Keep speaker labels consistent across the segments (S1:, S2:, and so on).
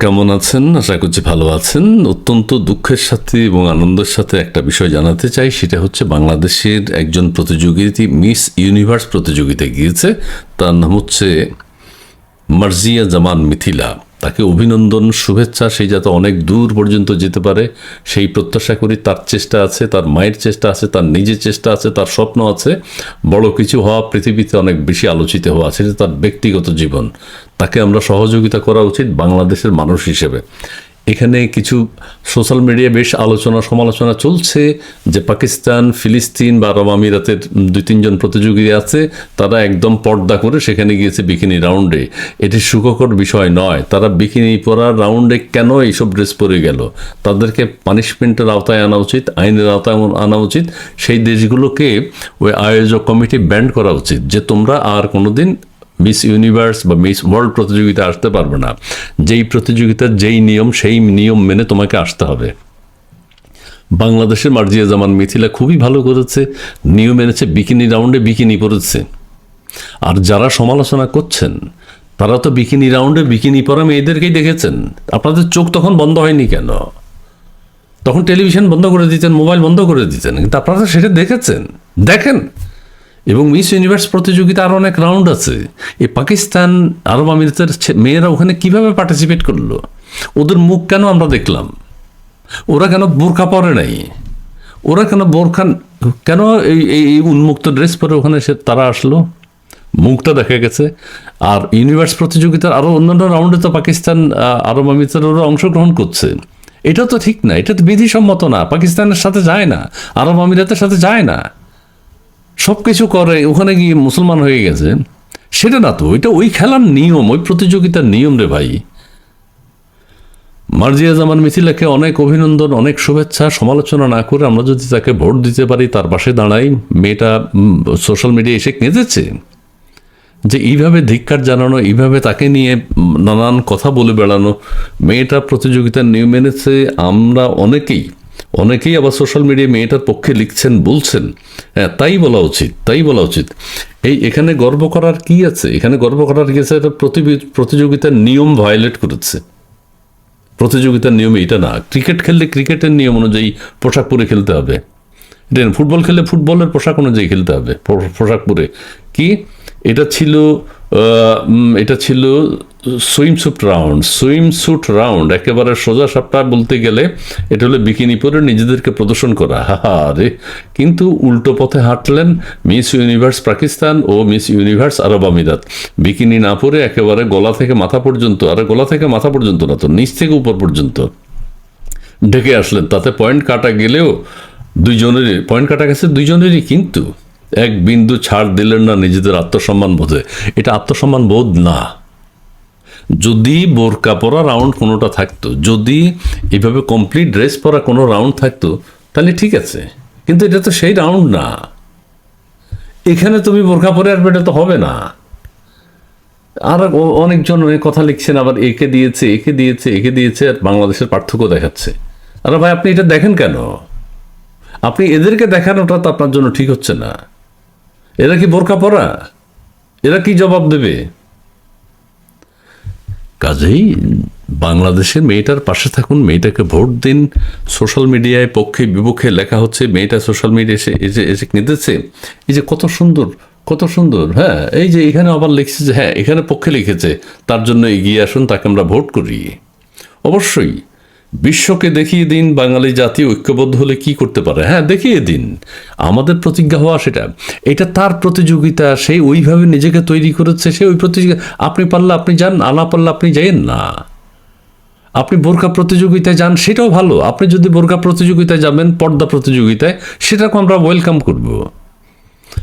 S1: কেমন আছেন? আশা করছি ভালো আছেন। অত্যন্ত দুঃখের সাথে এবং আনন্দের সাথে একটা বিষয় জানাতে চাই, সেটা হচ্ছে বাংলাদেশের একজন প্রতিযোগিতা মিস ইউনিভার্স প্রতিযোগিতায় গিয়েছে। তার নাম হচ্ছে মার্জিয়া জামান মিথিলা। তাকে অভিনন্দন, শুভেচ্ছা, সেই যাতে অনেক দূর পর্যন্ত যেতে পারে, সেই প্রত্যাশা করি। তার চেষ্টা আছে, তার মায়ের চেষ্টা আছে, তার নিজের চেষ্টা আছে, তার স্বপ্ন আছে। বড় কিছু হওয়া পৃথিবীতে অনেক বেশি আলোচিত হওয়া সেটা তার ব্যক্তিগত জীবন। তাকে আমরা সহযোগিতা করা উচিত বাংলাদেশের মানুষ হিসেবে। এখানে কিছু সোশ্যাল মিডিয়ায় বেশ আলোচনা, সমালোচনা চলছে যে পাকিস্তান, ফিলিস্তিন বা আরব আমিরাতের দুই, তিনজন প্রতিযোগী আছে, তারা একদম পর্দা করে সেখানে গিয়েছে বিকিনি রাউন্ডে। এটি সুখকর বিষয় নয়। তারা বিকিনি পরার রাউন্ডে কেন এইসব ড্রেস পরে গেল? তাদেরকে পানিশমেন্টের আওতায় আনা উচিত, আইনের আওতায় আনা উচিত। সেই দেশগুলোকে ওই আয়োজক কমিটি ব্যান্ড করা উচিত যে তোমরা আর কোনোদিন মিস ইউনিভার্স বা মিস ওয়ার্ল্ড প্রতিযোগিতা আসতে পারবে না। যেই প্রতিযোগিতার যেই নিয়ম, সেই নিয়ম মেনে তোমাকে আসতে হবে। বাংলাদেশের মার্জিয়া জামান মিথিলা খুবই ভালো করেছে, নিয়ম এনেছে, বিকিনি রাউন্ডে বিকিনি পরেছে। আর যারা সমালোচনা করছেন, তারা তো বিকিনি রাউন্ডে বিকিনি পরা মেয়েদেরকেই দেখেছেন। আপনাদের চোখ তখন বন্ধ হয়নি কেন? তখন টেলিভিশন বন্ধ করে দিতেন, মোবাইল বন্ধ করে দিতেন, কিন্তু আপনারা সেটা দেখেছেন। দেখেন এবং মিস ইউনিভার্স প্রতিযোগিতা আরও অনেক রাউন্ড আছে। এই পাকিস্তান আরব আমিরাতের মেয়েরা ওখানে কীভাবে পার্টিসিপেট করল? ওদের মুখ কেন আমরা দেখলাম? ওরা কেন বোরখা পরে নাই? ওরা কেন বোরখা কেন এই এই উন্মুক্ত ড্রেস পরে ওখানে সে তারা আসলো? মুখটা দেখা গেছে। আর ইউনিভার্স প্রতিযোগিতার আরও অন্যান্য রাউন্ডে তো পাকিস্তান আরব আমিরাতের অংশগ্রহণ করছে। এটা তো ঠিক না, এটা তো বিধিসম্মত না। পাকিস্তানের সাথে যায় না, আরব আমিরাতের সাথে যায় না। সব কিছু করে, ওখানে গিয়ে মুসলমান হয়ে গেছে। সেটা না তো ওইটা ওই খেলার নিয়ম, ওই প্রতিযোগিতার নিয়ম রে ভাই। মার্জিয়া জামান মিথিলাকে অনেক অভিনন্দন, অনেক শুভেচ্ছা। সমালোচনা না করে আমরা যদি তাকে ভোট দিতে পারি, তার পাশে দাঁড়াই। মেয়েটা সোশ্যাল মিডিয়া এসে কেঁদেছে যে এইভাবে ধিক্কার জানানো, এইভাবে তাকে নিয়ে নানান কথা বলে বেড়ানো। মেয়েটা প্রতিযোগিতার নিয়ম এনেছে, আমরা অনেকেই অনেকেই আবার সোশ্যাল মিডিয়ায় মেয়েটার পক্ষে লিখছেন, বলছেন হ্যাঁ তাই বলা উচিত, তাই বলা উচিত। এই এখানে গর্ব করার কি আছে? এখানে গর্ব করার কি আছে? এটা প্রতিযোগিতার নিয়ম ভায়োলেট করেছে। প্রতিযোগিতার নিয়মে এটা না, ক্রিকেট খেললে ক্রিকেটের নিয়ম অনুযায়ী পোশাক পরে খেলতে হবে। ফুটবল খেললে ফুটবলের পোশাক অনুযায়ী খেলতে হবে পোশাক পরে। কি? এটা ছিল এটা ছিল swimsuit round swimsuit round একেবারে সোজা সাপটা বলতে গেলে এটা হলো বিকিনি পরে নিজেদেরকে প্রদর্শন করা। হা রে কিন্তু উল্টো পথে হাঁটলেন মিস ইউনিভার্স পাকিস্তান ও মিস ইউনিভার্স আরব আমিরাত বিকিনি না পরে একেবারে গলা থেকে মাথা পর্যন্ত, আরে গলা থেকে মাথা পর্যন্ত না তো, নিচ থেকে উপর পর্যন্ত। ঢেকে আসলেন, তাতে পয়েন্ট কাটা গেলেও দুইজনেরই পয়েন্ট কাটা গেছে দুইজনেরই কিন্তু। এক বিন্দু ছাড় দিলেন না নিজেদের আত্মসম্মান বোধে। এটা আত্মসম্মান বোধ না। যদি বোরকা পরা রাউন্ড কোনোটা থাকতো, যদি এভাবে কমপ্লিট ড্রেস পরা কোনো রাউন্ড থাকতো, তাহলে ঠিক আছে। কিন্তু এটা তো সেই রাউন্ড না। এখানে তুমি বোরখা পরে আসবে, এটা তো হবে না। আর অনেকজন অনেক কথা লিখছেন, আবার একে দিয়েছে একে দিয়েছে একে দিয়েছে, আর বাংলাদেশের পার্থক্য দেখাচ্ছে। আরে ভাই, আপনি এটা দেখেন কেন? আপনি এদেরকে দেখানোটা তো আপনার জন্য ঠিক হচ্ছে না। এরা কি বোরকা পরা? এরা কি জবাব দেবে? কাজেই বাংলাদেশের মেয়েটার পাশে থাকুন, মেয়েটাকে ভোট দিন। সোশ্যাল মিডিয়ায় পক্ষে বিপক্ষে লেখা হচ্ছে, মেয়েটা সোশ্যাল মিডিয়া এসে এসে এসে কেঁদেছে এই যে কত সুন্দর কত সুন্দর হ্যাঁ? এই যে এখানে আবার লিখছে যে হ্যাঁ এখানে পক্ষে লিখেছে, তার জন্য এগিয়ে আসুন, তাকে আমরা ভোট করি। অবশ্যই। বিশ্বকে দেখিয়ে দিন, বাঙালি জাতি ঐক্যবদ্ধ হলে কি করতে পারে? হ্যাঁ দেখিয়ে দিন। আমাদের প্রতিজ্ঞা হওয়া সেটা। এটা তার প্রতিযোগিতা সেই ওইভাবে নিজেকে তৈরি করেছে, সে ওই প্রতিযোগিতা। আপনি পারলে আপনি যান আনা পারলে আপনি যাইয়েন না। আপনি বোরকা প্রতিযোগিতায় যান, সেটাও ভালো। আপনি যদি বোরকা প্রতিযোগিতায় যাবেন, পর্দা প্রতিযোগিতায়, সেটাকে আমরা ওয়েলকাম করব।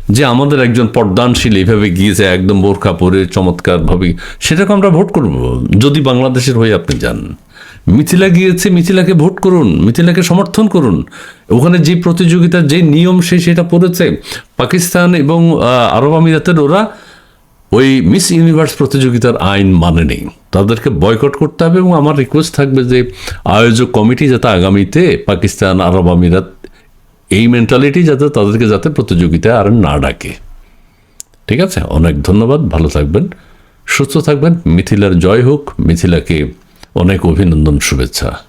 S1: যে আমাদের একজন পর্দানশীল এইভাবে গিয়েছে, একদম বোরখা পরে চমৎকারভাবে, সেটাকে আমরা ভোট করব। যদি বাংলাদেশের হয়ে আপনি যান। মিথিলা গিয়েছে, মিথিলাকে ভোট করুন, মিথিলাকে সমর্থন করুন। ওখানে যে প্রতিযোগিতার যে নিয়ম সে সেটা পড়েছে। পাকিস্তান এবং আরব আমিরাতের ওরা ওই মিস ইউনিভার্স প্রতিযোগিতার আইন মানে নেই তাদেরকে বয়কট করতে হবে এবং আমার রিকোয়েস্ট থাকবে যে আয়োজক কমিটি যাতে আগামীতে পাকিস্তান, আরব আমিরাত এই মেন্টালিটি যাতে তাদেরকে যাতে প্রতিযোগিতায় আর না ডাকে। ঠিক আছে? অনেক ধন্যবাদ। ভালো থাকবেন, সুস্থ থাকবেন। মিথিলার জয় হোক। মিথিলাকে অনেক অভিনন্দন শুভেচ্ছা।